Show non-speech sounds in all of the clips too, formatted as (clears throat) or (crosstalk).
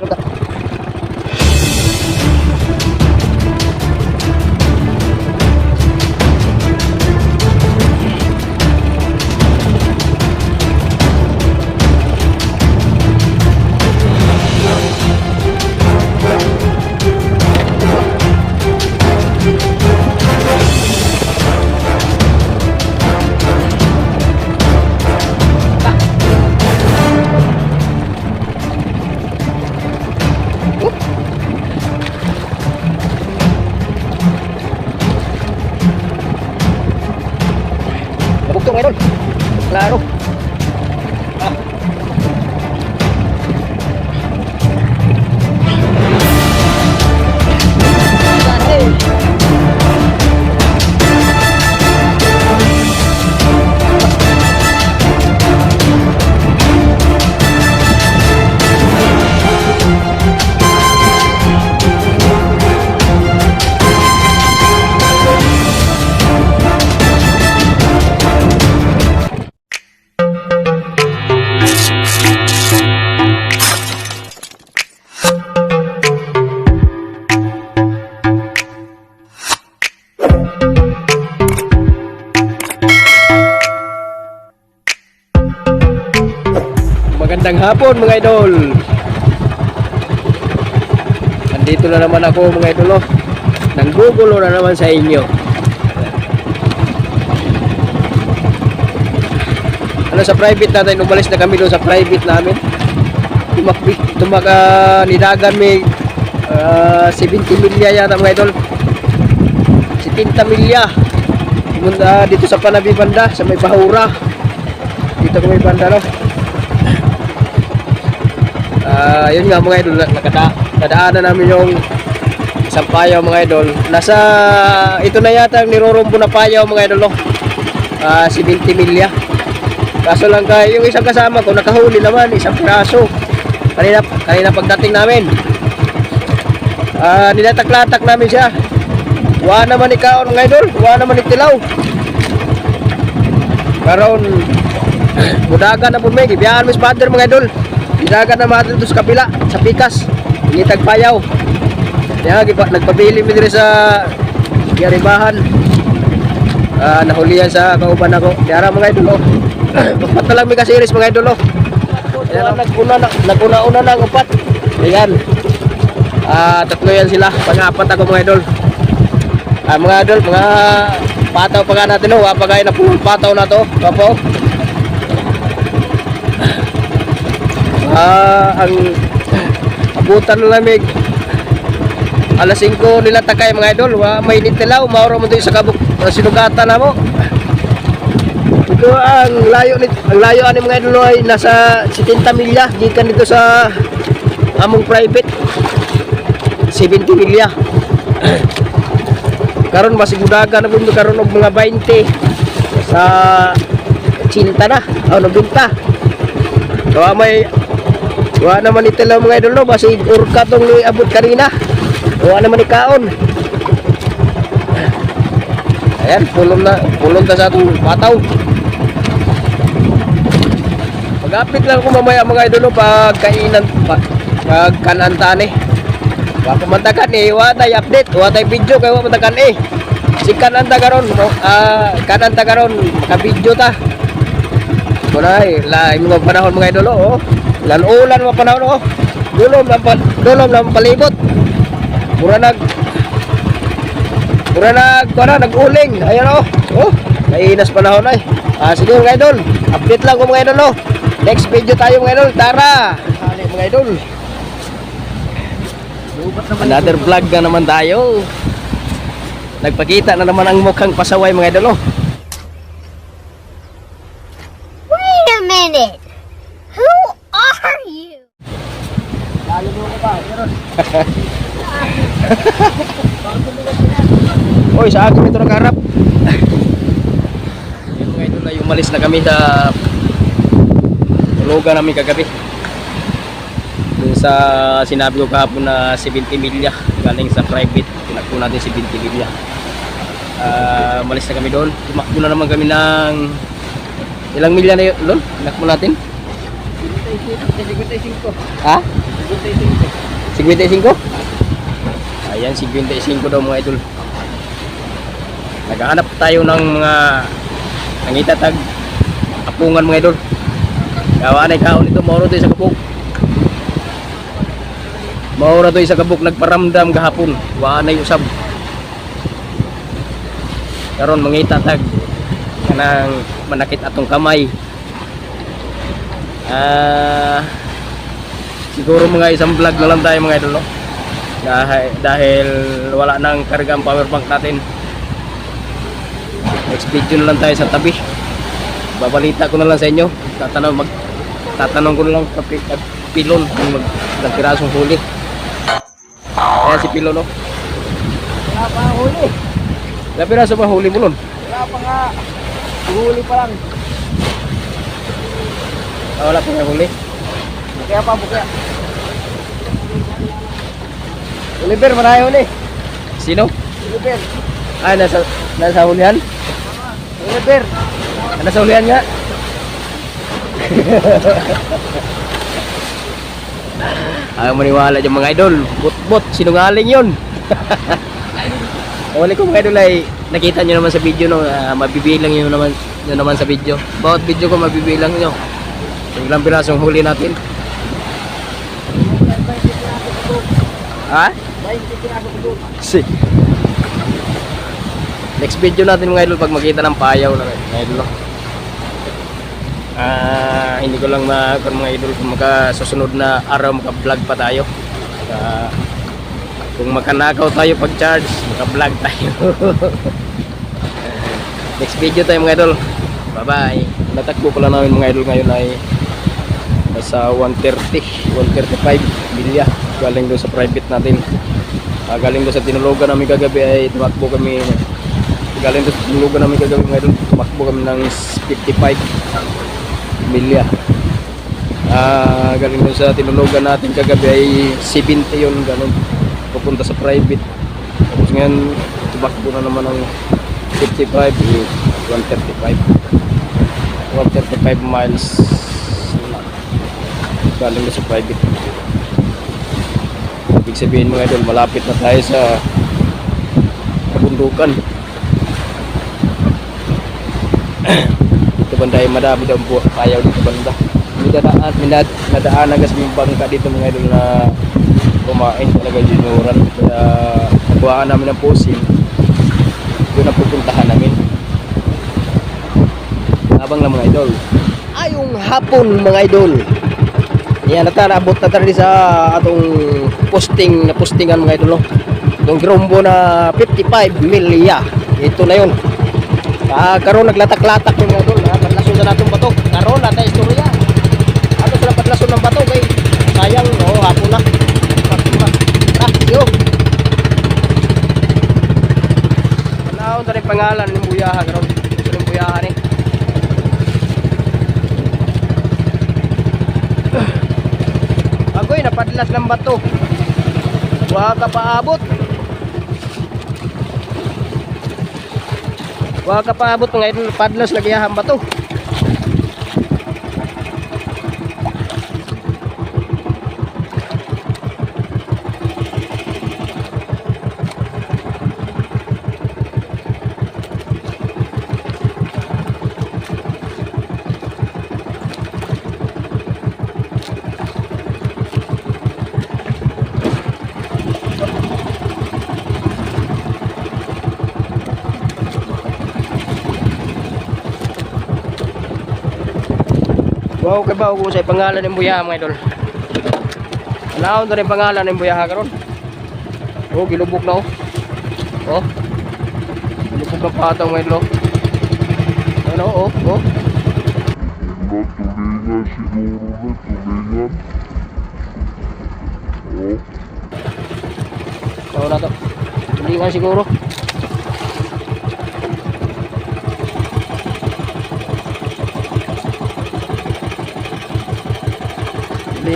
Okay. Magandang hapon mga idol. Nandito na naman ako mga idol. Oh. Nanggugulo na naman sa inyo. Ano sa private natin, umalis na kami doon sa private namin. Tumakbi, tumaka nidagan may ah, 70 milya yata mga idol. 70 milya. Pumunta dito sa Panabi Banda, sa may Bahura. Dito kami banda no. Ah, yun nga mga idol, nakada nadaanan namin yung isang payaw mga idol. Nasa ito na yata ang nirorombo na payaw mga idol no. Ah, 70 milya. Kaso lang kay yung isang kasama ko nakahuli naman isang piraso. Kanina kanina pagdating namin. Ah, nilatak-latak namin siya. Wa naman ikaon mga idol, wa naman itilaw. Karon (clears throat) Budagan na po may gibiyahan mo sa father mga idol. Budagan na mga sa kapila, sa pikas. Ngitag payaw. Kaya gipa nagpabili mi diri sa Yaribahan. Ah, nahulihan sa kauban ako. Kaya mga idol oh. (coughs) upat na lang mi kasiris mga idol oh. Ayan, naguna na, naguna-una na ang upat. Ayan. Ah, tatlo yan sila. Pangapat ako mga idol. Ah, mga idol, mga pataw pa nga natin oh. Wapagay na pulong pataw na to. Papo. Ah, ang abutan ng lamig. Alas 5 nila takay mga idol. Wa may nitilaw, mauro mo doon sa kabuk sa sinugatan na mo. Ito ang layo ni ang layo ani mga idol ay nasa 70 milya gikan dito sa among private 70 milya. (clears throat) karon mas gudaga na pundo karon og mga 20 sa cinta na o 90 Kawa may Wa naman ito lang mga idol no? Basig urka tong ni abot kanina. Wa naman ikaon Ayan pulong na Pulong ta sa atong pataw Pag-update lang ko mamaya mga idol no? Pag kainan Pag, pag kanantaan eh Wa pamantakan eh Wa tayo update Wa tayo video Kaya wa pamantakan eh Si kananta karon no? Ah, kananta karon Ka-video ta. Muna eh, la mga panahon mga idolo, oh. Lan-ulan mga panahon, oh. Dulom lang pa, dulom lang palibot. Mura nag Mura nag, kuha nag-uling. Ayan, oh. Oh, nainas panahon ay. Ah, sige mga idol. Update lang ko mga idol, oh. Next video tayo mga idol. Tara. Hali mga idol. Another vlog na naman tayo. Nagpakita na naman ang mukhang pasaway mga idol, oh. Wait a minute. (laughs) Oy, sa akin ito nakaharap. Yung mga idol ay umalis na kami sa tulugan namin kagabi. Dun sa sinabi ko kahapon na 70 milya galing sa private. Tinakbo natin 70 milya. Ah, umalis na kami doon. Tumakbo na naman kami ng ilang milya na yun? Tinakbo natin? Ha? 55? Ayan, 55 daw mga idol. Naghahanap tayo ng mga nangitatag apungan mga idol. Gawa na ikaw nito, mauro to sa kabuk. Mauro to sa kabuk, nagparamdam gahapon. Wa na usab. Karon mangitatag kanang manakit atong kamay. Ah, siguro mga isang vlog na lang tayo mga idol no. Dahil, dahil wala nang karga ang power bank natin. Next video na lang tayo sa tabi. Babalita ko na lang sa inyo. Tatanong mag tatanong ko na lang pilon kung mag ng pirasong huli. Ayan si pilon no. Wala pa huli. Ilang piraso ba huli mo nun? Wala pa nga. Huli pa lang. Ah, wala pa nga huli. Kaya pa, bukya. Oliver, marayo huli. Sino? Oliver. Ah, nasa, nasa hulihan? Oliver. Ah, Nasa hulihan nga. (laughs) Ayaw maniwala yung mga idol. Bot-bot, sinungaling yun. Wala ko mga idol ay nakita nyo naman sa video no, ah, mabibilang nyo naman, nyo naman sa video. Bawat video ko mabibilang nyo. Kung ilang pirasong huli natin. Ha? Si. Next video natin mga idol pag makita ng payaw na mga idol. Ah, hindi ko lang ma mga idol kung makasusunod na araw maka-vlog pa tayo. Ah, kung makanakaw tayo pag charge, maka-vlog tayo. (laughs) Next video tayo mga idol. Bye-bye. Natakbo pala namin mga idol ngayon ay nasa 130, 135 milya galing doon sa private natin. Ah, galing doon sa tinulugan namin kagabi ay tumakbo kami galing doon sa tinulugan namin kagabi idol tumakbo kami ng 55 milya. Ah, galing doon sa tinulugan natin kagabi ay 70 yun ganun papunta sa private. Tapos ngayon tumakbo na naman ng 55 eh, 135 135 miles galing na sa private ibig sabihin mga idol malapit na tayo sa kabundukan. (coughs) Dito banda ay madami daw buwan ayaw dito banda. Minadaan minad, nadaan hanggang sa bangka dito mga idol na kumain. Talaga junuran kaya nakuhaan namin ng posing doon na pupuntahan namin. Habang lang mga idol. Ayong hapon mga idol. Yan nata naabot na tayo sa atong posting na postingan mga idol no? itong grombo na 55 milya. Ito na yun. Ah, karon naglatak-latak yung mga idol padlason na natong bato. Karon nata istorya. Ato sila padlason ng bato kay? Sayang no? Hapon na. Ah, Ano na rin pangalan ng buyaha karon ng buyaha ni Agoy, napadlas ng bato. Wa ka paabot. Wa ka paabot ng idol, padlas lagi ang bato. Wow, kay ba ko sa pangalan ng buyaha mga idol. Ano na rin pangalan ng buyaha karon? Oh, gilubok na oh. Oh. Gilubok na pataw mga idol. oh. Ano oh, oh. Natulingan siguro na tulingan. Oh, Ano na to? Nga siguro.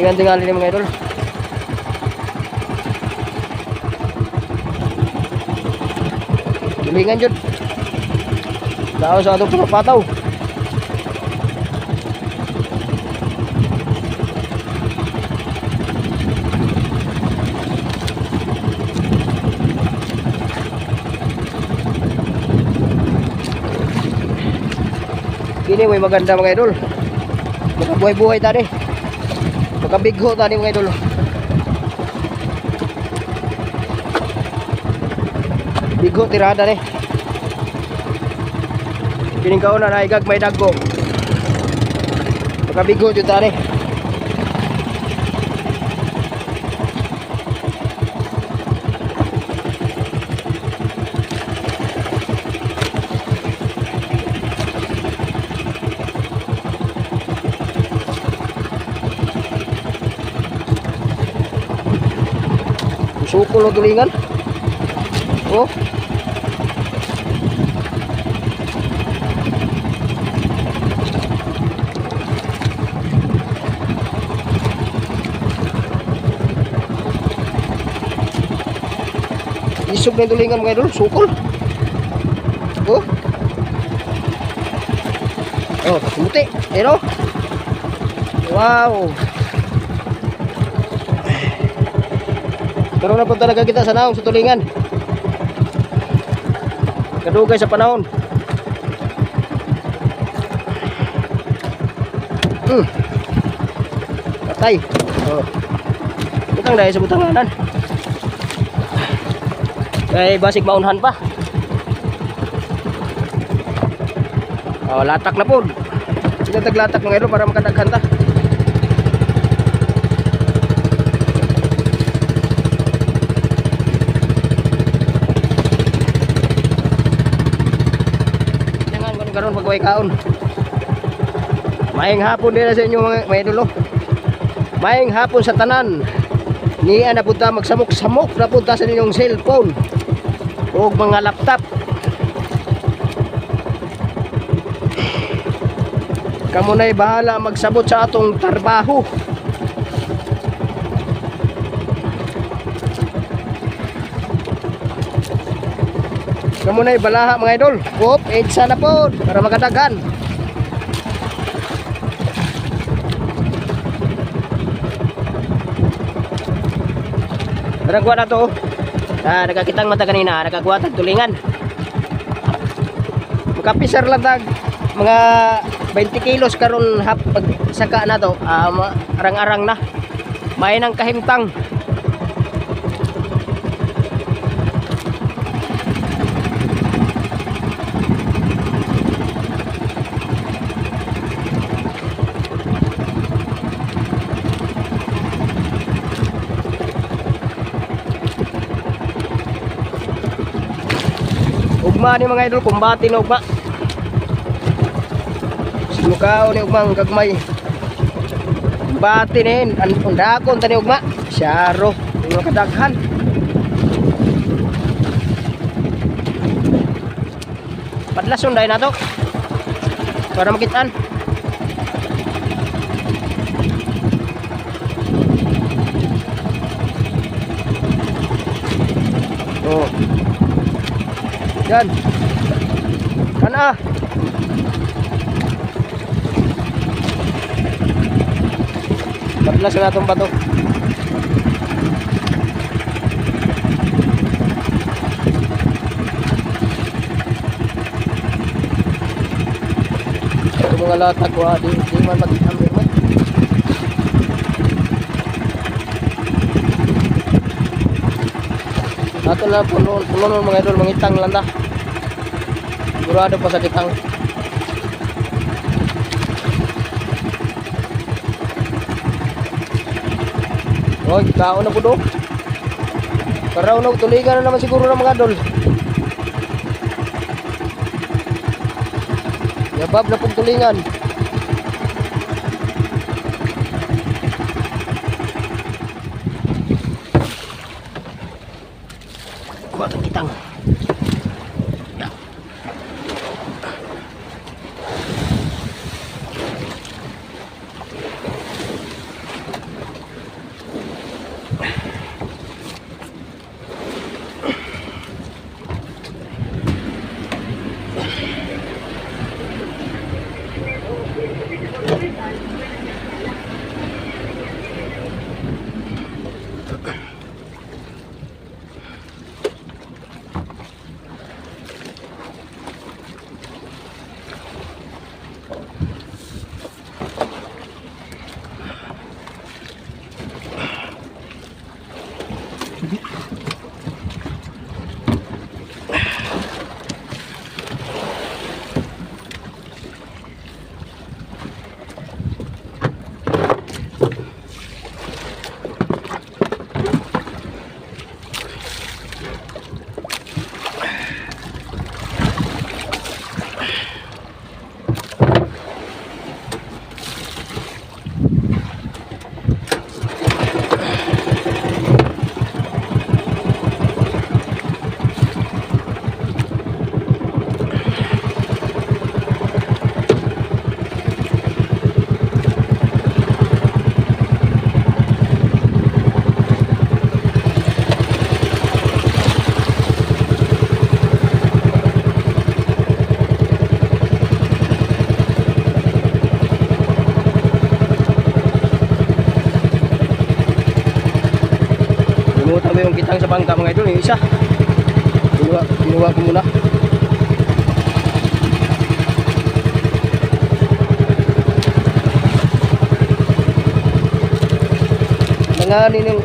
tingali-tingali ni mga idol Gilingan jud. Daw sa atong pagpataw. Kini may maganda mga idol. Buhay-buhay tadi. Eh. Makabigho tani mga idol. Bigho tirada ni. Kining kauna na igag may dagko. Makabigho jud tani. Sukol ng tulingan. Oh. Isog na yung tulingan mga idol, sukol. Oh. Oh, kasimuti. Pero, wow. Pero na punta na kita sa naong sa tulingan. Kadugay sa panahon. Hmm. Patay. Oh. Butang dahil sa butanganan. Kay basig maunhan pa. Oh, latak na po. Sinatag latak ng ilo para makadaghan ta. Jangan ko karon pagway kaon. Maayong hapon din sa inyo mga idolo. Maayong hapon sa tanan. Niya na punta magsamok-samok na punta sa inyong cellphone o mga laptop. Kamu na'y bahala magsabot sa atong trabaho. Kamu na'y balaha mga idol. Hop, edsa na po para makadagan. Nagagawa na to. Ah, nagakitang mata kanina, nagagawa tag tulingan. Makapisar lang tag mga 20 kilos karon hap pag saka na to. Ah, arang-arang na. May nang kahimtang. Ugma ni mga idol, kumbati na ugma. Sinukao ni ugma ang gagmay. Kumbati ni, an undakon tani ugma. Syaro, yung kadaghan. Padlason dahil na to. Para makitaan. Oh. Yan. Kana. Patlas na itong bato. Ito mga latag ko, di, di man man. Ato na puno, puno mga idol, mga itang landa. Sigurado pa sa kitang. Oy, kaon na po do. Karaw na, tuligan na naman siguro ng mga idol. Yabab na pong tulingan. Yung kitang sa bangka mga idol, yung isa. Binuwa, binuwa ko muna. Nanganin yung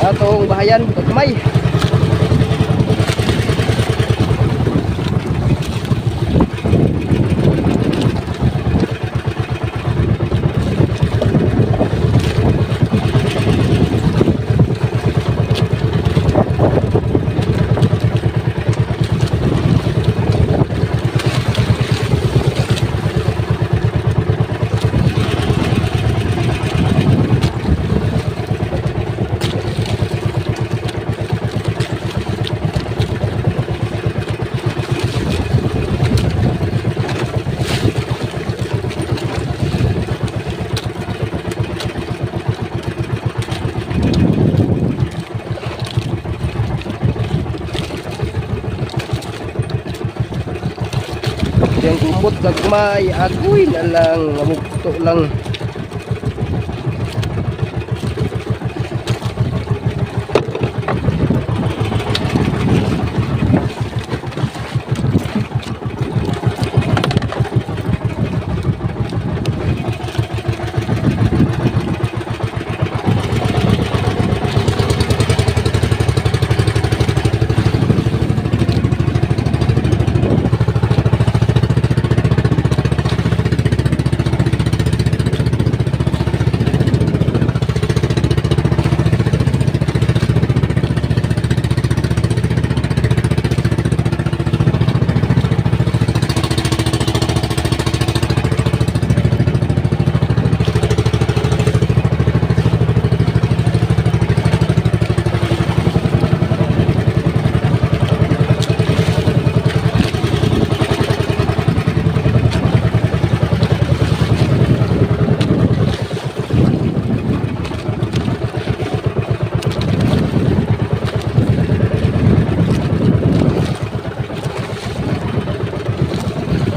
atong bahayan, pagkamay. Gagmay, agoy na lang, ngamukto lang.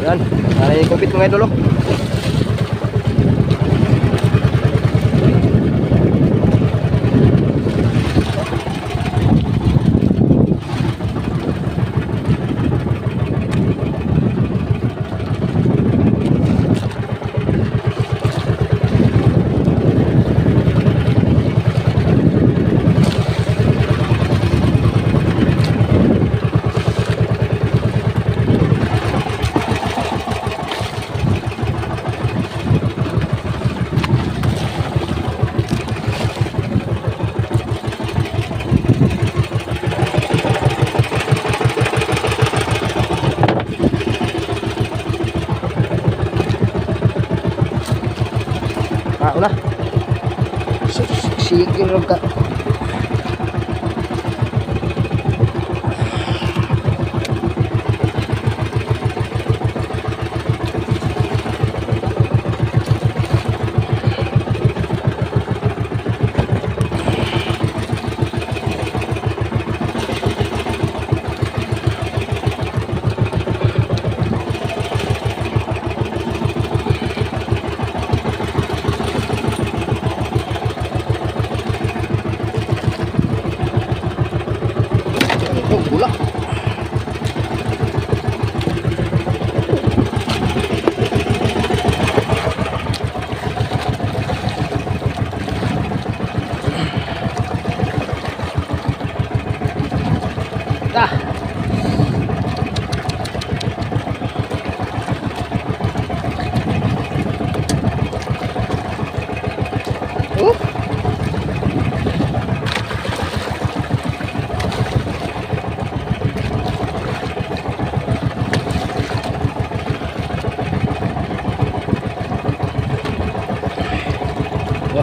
Yan, ano Sige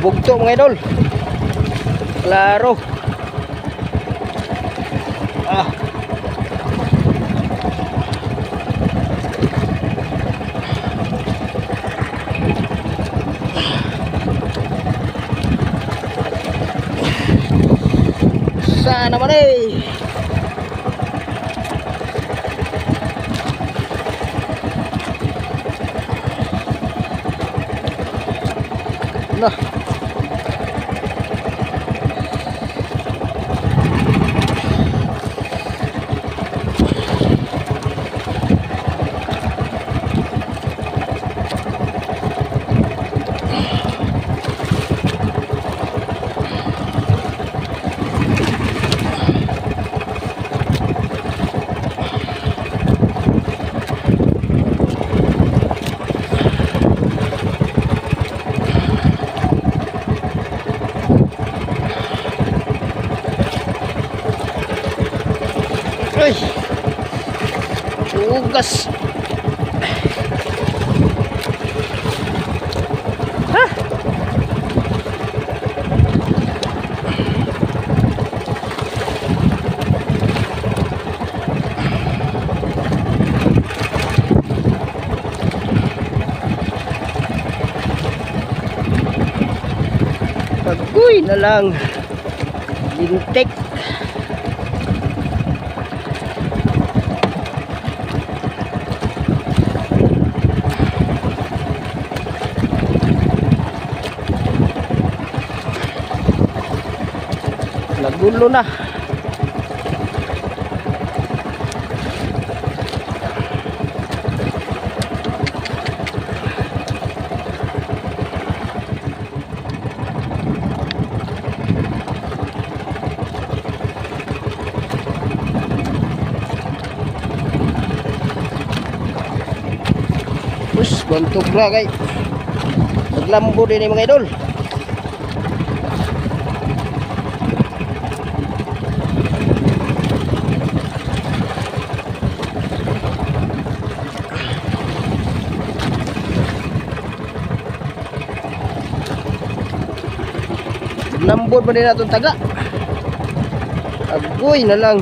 rin mga idol. Klaro. Ah. Sana naman eh. No. Ugas. Ha? Agoy na lang. Lintik. Nagulo na. Us, bantok na kay. Naglambo din yung mga idol. Lambot pa din natin taga. Agoy na lang.